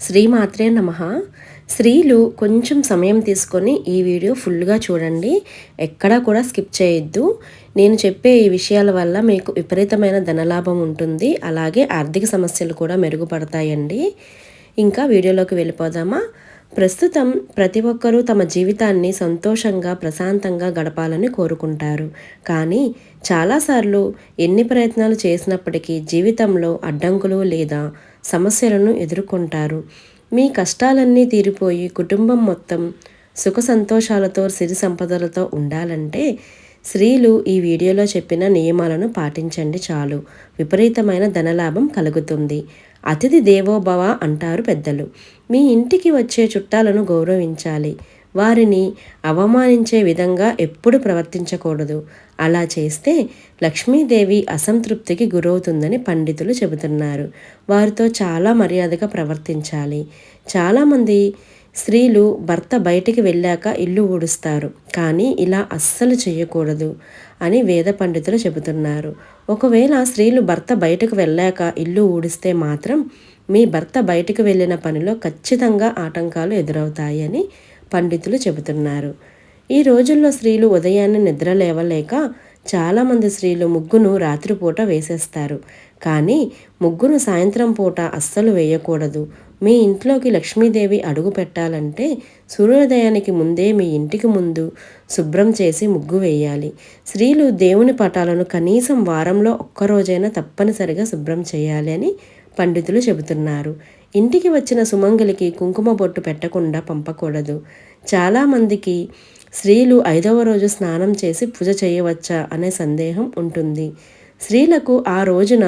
శ్రీమాత్రే నమ. స్త్రీలు కొంచెం సమయం తీసుకొని ఈ వీడియో ఫుల్గా చూడండి. ఎక్కడా కూడా స్కిప్ చేయొద్దు. నేను చెప్పే ఈ విషయాల వల్ల మీకు విపరీతమైన ధనలాభం ఉంటుంది. అలాగే ఆర్థిక సమస్యలు కూడా మెరుగుపడతాయండి. ఇంకా వీడియోలోకి వెళ్ళిపోదామా? ప్రస్తుతం ప్రతి ఒక్కరూ తమ జీవితాన్ని సంతోషంగా ప్రశాంతంగా గడపాలని కోరుకుంటారు. కానీ చాలాసార్లు ఎన్ని ప్రయత్నాలు చేసినప్పటికీ జీవితంలో అడ్డంకులు లేదా సమస్యలను ఎదుర్కొంటారు. మీ కష్టాలన్నీ తీరిపోయి కుటుంబం మొత్తం సుఖ సంతోషాలతో సిరి సంపదలతో ఉండాలంటే స్త్రీలు ఈ వీడియోలో చెప్పిన నియమాలను పాటించండి చాలు. విపరీతమైన ధనలాభం కలుగుతుంది. అతిథి దేవోభవ అంటారు పెద్దలు. మీ ఇంటికి వచ్చే చుట్టాలను గౌరవించాలి. వారిని అవమానించే విధంగా ఎప్పుడు ప్రవర్తించకూడదు. అలా చేస్తే లక్ష్మీదేవి అసంతృప్తికి గురవుతుందని పండితులు చెబుతున్నారు. వారితో చాలా మర్యాదగా ప్రవర్తించాలి. చాలామంది స్త్రీలు భర్త బయటికి వెళ్ళాక ఇల్లు ఊడుస్తారు. కానీ ఇలా అస్సలు చేయకూడదు అని వేద పండితులు చెబుతున్నారు. ఒకవేళ స్త్రీలు భర్త బయటకు వెళ్ళాక ఇల్లు ఊడిస్తే మాత్రం మీ భర్త బయటకు వెళ్ళిన పనిలో ఖచ్చితంగా ఆటంకాలు ఎదురవుతాయని పండితులు చెబుతున్నారు. ఈ రోజుల్లో స్త్రీలు ఉదయాన్నే నిద్ర లేవలేక చాలామంది స్త్రీలు ముగ్గును రాత్రిపూట వేసేస్తారు. కానీ ముగ్గును సాయంత్రం పూట అస్సలు వేయకూడదు. మీ ఇంట్లోకి లక్ష్మీదేవి అడుగు పెట్టాలంటే సూర్యోదయానికి ముందే మీ ఇంటికి ముందు శుభ్రం చేసి ముగ్గు వేయాలి. స్త్రీలు దేవుని పటాలను కనీసం వారంలో ఒక్కరోజైనా తప్పనిసరిగా శుభ్రం చేయాలి అని పండితులు చెబుతున్నారు. ఇంటికి వచ్చిన సుమంగలికి కుంకుమ బొట్టు పెట్టకుండా పంపకూడదు. చాలామందికి స్త్రీలు ఐదవ రోజు స్నానం చేసి పూజ చేయవచ్చా అనే సందేహం ఉంటుంది. స్త్రీలకు ఆ రోజున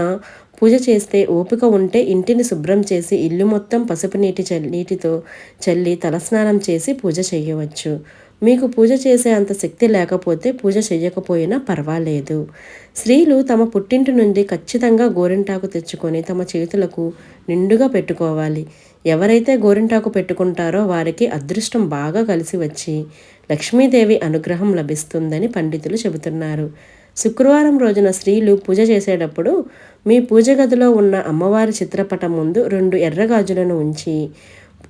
పూజ చేస్తే ఓపిక ఉంటే ఇంటిని శుభ్రం చేసి ఇల్లు మొత్తం పసుపు నీటి నీటితో చల్లి తలస్నానం చేసి పూజ చేయవచ్చు. మీకు పూజ చేసే అంత శక్తి లేకపోతే పూజ చేయకపోయినా పర్వాలేదు. స్త్రీలు తమ పుట్టింటి నుండి ఖచ్చితంగా గోరింటాకు తెచ్చుకొని తమ చేతులకు నిండుగా పెట్టుకోవాలి. ఎవరైతే గోరింటాకు పెట్టుకుంటారో వారికి అదృష్టం బాగా కలిసి వచ్చి లక్ష్మీదేవి అనుగ్రహం లభిస్తుందని పండితులు చెబుతున్నారు. శుక్రవారం రోజున స్త్రీలు పూజ చేసేటప్పుడు మీ పూజ గదిలో ఉన్న అమ్మవారి చిత్రపటం ముందు రెండు ఎర్రగాజులను ఉంచి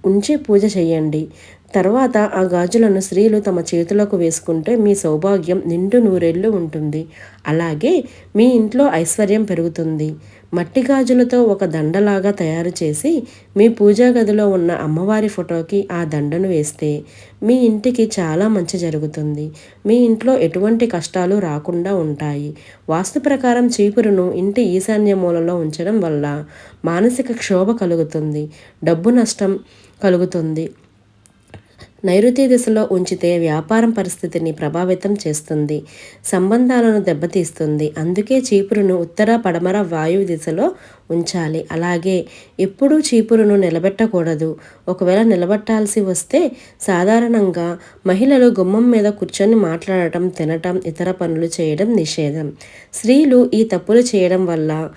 ఉంచి పూజ చేయండి. తర్వాత ఆ గాజులను స్త్రీలు తమ చేతులకు వేసుకుంటే మీ సౌభాగ్యం నిండు నూరేళ్ళు ఉంటుంది. అలాగే మీ ఇంట్లో ఐశ్వర్యం పెరుగుతుంది. మట్టి గాజులతో ఒక దండలాగా తయారు చేసి మీ పూజా గదిలో ఉన్న అమ్మవారి ఫోటోకి ఆ దండను వేస్తే మీ ఇంటికి చాలా మంచి జరుగుతుంది. మీ ఇంట్లో ఎటువంటి కష్టాలు రాకుండా ఉంటాయి. వాస్తు ప్రకారం చీపురును ఇంటి ఈశాన్య మూలలో ఉంచడం వల్ల మానసిక క్షోభ కలుగుతుంది. డబ్బు నష్టం కలుగుతుంది. నైరుతి దిశలో ఉంచితే వ్యాపారం పరిస్థితిని ప్రభావితం చేస్తుంది. సంబంధాలను దెబ్బతీస్తుంది. అందుకే చీపురును ఉత్తర పడమర వాయువు దిశలో ఉంచాలి. అలాగే ఎప్పుడూ చీపురును నిలబెట్టకూడదు. ఒకవేళ నిలబెట్టాల్సి వస్తే సాధారణంగా మహిళలు గుమ్మం మీద కూర్చొని మాట్లాడటం తినటం ఇతర పనులు చేయడం నిషేధం. స్త్రీలు ఈ తప్పులు చేయడం వల్ల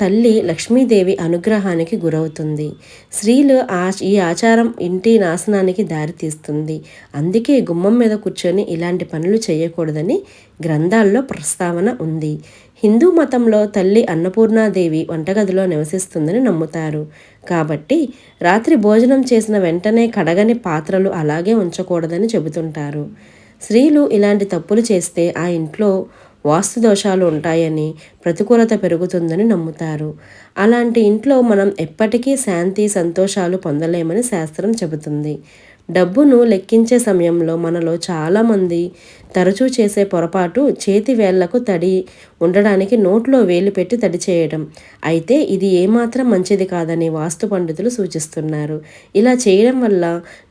తల్లి లక్ష్మీదేవి అనుగ్రహానికి గురవుతుంది. స్త్రీలు ఆ ఈ ఆచారం ఇంటి నాశనానికి దారితీస్తుంది అందుకే గుమ్మం మీద కూర్చొని ఇలాంటి పనులు చేయకూడదని గ్రంథాల్లో ప్రస్తావన ఉంది. హిందూ మతంలో తల్లి అన్నపూర్ణాదేవి వంటగదిలో నివసిస్తుందని నమ్ముతారు. కాబట్టి రాత్రి భోజనం చేసిన వెంటనే కడగని పాత్రలు అలాగే ఉంచకూడదని చెబుతుంటారు. స్త్రీలు ఇలాంటి తప్పులు చేస్తే ఆ ఇంట్లో వాస్తు దోషాలు ఉంటాయని ప్రతికూలత పెరుగుతుందని నమ్ముతారు. అలాంటి ఇంట్లో మనం ఎప్పటికీ శాంతి సంతోషాలు పొందలేమని శాస్త్రం చెబుతుంది. డబ్బును లెక్కించే సమయంలో మనలో చాలామంది తరచూ చేసే పొరపాటు చేతి వేళ్ళకు తడి ఉండడానికి నోట్లో వేలు పెట్టి తడి చేయడం. అయితే ఇది ఏమాత్రం మంచిది కాదని వాస్తు పండితులు సూచిస్తున్నారు. ఇలా చేయడం వల్ల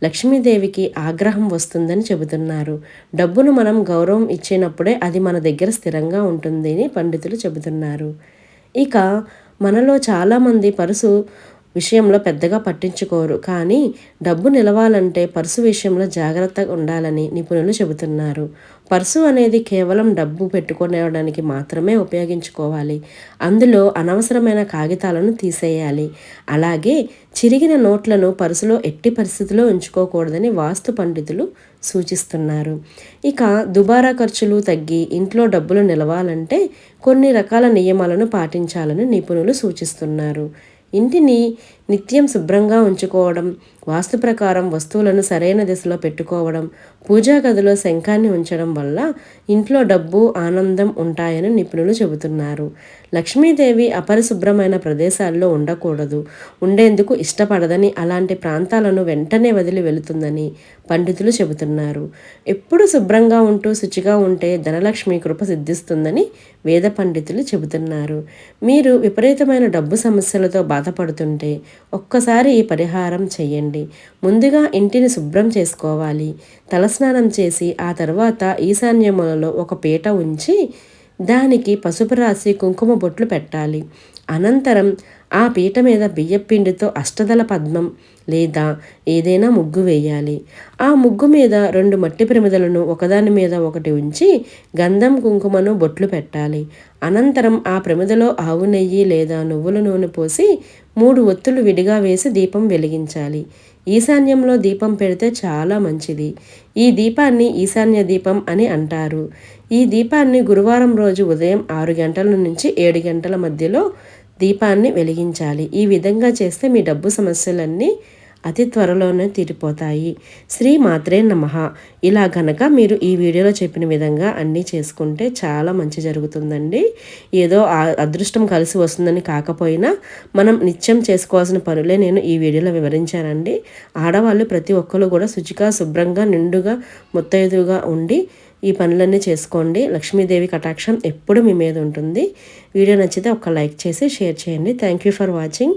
లక్ష్మీదేవికి ఆగ్రహం వస్తుందని చెబుతున్నారు. డబ్బును మనం గౌరవం ఇచ్చినప్పుడే అది మన దగ్గర స్థిరంగా ఉంటుందని పండితులు చెబుతున్నారు. ఇక మనలో చాలామంది పరుసు విషయంలో పెద్దగా పట్టించుకోరు. కానీ డబ్బు నిలవాలంటే పర్సు విషయంలో జాగ్రత్తగా ఉండాలని నిపుణులు చెబుతున్నారు. పర్సు అనేది కేవలం డబ్బు పెట్టుకునేవడానికి మాత్రమే ఉపయోగించుకోవాలి. అందులో అనవసరమైన కాగితాలను తీసేయాలి. అలాగే చిరిగిన నోట్లను పర్సులో ఎట్టి పరిస్థితిలో ఉంచుకోకూడదని వాస్తు పండితులు సూచిస్తున్నారు. ఇక దుబారా ఖర్చులు తగ్గి ఇంట్లో డబ్బులు నిలవాలంటే కొన్ని రకాల నియమాలను పాటించాలని నిపుణులు సూచిస్తున్నారు. ఇంటిని నిత్యం శుభ్రంగా ఉంచుకోవడం వాస్తు ప్రకారం వస్తువులను సరైన దిశలో పెట్టుకోవడం పూజా గదిలో శంఖాన్ని ఉంచడం వల్ల ఇంట్లో డబ్బు ఆనందం ఉంటాయని నిపుణులు చెబుతున్నారు. లక్ష్మీదేవి అపరిశుభ్రమైన ప్రదేశాల్లో ఉండకూడదు. ఉండేందుకు ఇష్టపడదని అలాంటి ప్రాంతాలను వెంటనే వదిలి వెళుతుందని పండితులు చెబుతున్నారు. ఎప్పుడు శుభ్రంగా ఉంటూ శుచిగా ఉంటే ధనలక్ష్మి కృప సిద్ధిస్తుందని వేద పండితులు చెబుతున్నారు. మీరు విపరీతమైన డబ్బు సమస్యలతో బాధపడుతుంటే ఒక్కసారి ఈ పరిహారం చేయండి ముందుగా ఇంటిని శుభ్రం చేసుకోవాలి. తలస్నానం చేసి ఆ తర్వాత ఈశాన్యములలో ఒక పీట ఉంచి దానికి పసుపు రాసి కుంకుమ బొట్లు పెట్టాలి. అనంతరం ఆ పీట మీద బియ్యపిండితో అష్టదల పద్మం లేదా ఏదైనా ముగ్గు వేయాలి. ఆ ముగ్గు మీద రెండు మట్టి ప్రమిదలను ఒకదాని మీద ఒకటి ఉంచి గంధం కుంకుమను బొట్లు పెట్టాలి. అనంతరం ఆ ప్రమిదలో ఆవు నెయ్యి లేదా నువ్వుల నూనె పోసి మూడు ఒత్తులు విడిగా వేసి దీపం వెలిగించాలి. ఈశాన్యంలో దీపం పెడితే చాలా మంచిది. ఈ దీపాన్ని ఈశాన్య దీపం అని అంటారు. ఈ దీపాన్ని గురువారం రోజు ఉదయం ఆరు గంటల నుంచి ఏడు గంటల మధ్యలో దీపాన్ని వెలిగించాలి. ఈ విధంగా చేస్తే మీ డబ్బు సమస్యలన్నీ అతి త్వరలోనే తీరిపోతాయి. శ్రీ మాత్రే నమ. ఇలా గనక మీరు ఈ వీడియోలో చెప్పిన విధంగా అన్నీ చేసుకుంటే చాలా మంచి జరుగుతుందండి. ఏదో అదృష్టం కలిసి వస్తుందని కాకపోయినా మనం నిత్యం చేసుకోవాల్సిన పనులే నేను ఈ వీడియోలో వివరించానండి. ఆడవాళ్ళు ప్రతి ఒక్కరు కూడా శుచిగా శుభ్రంగా నిండుగా ముత్తైదుగా ఉండి ఈ పనులన్నీ చేసుకోండి. లక్ష్మీదేవి కటాక్షం ఎప్పుడు మీ మీద ఉంటుంది. వీడియో నచ్చితే ఒక లైక్ చేసి షేర్ చేయండి. Thank you for watching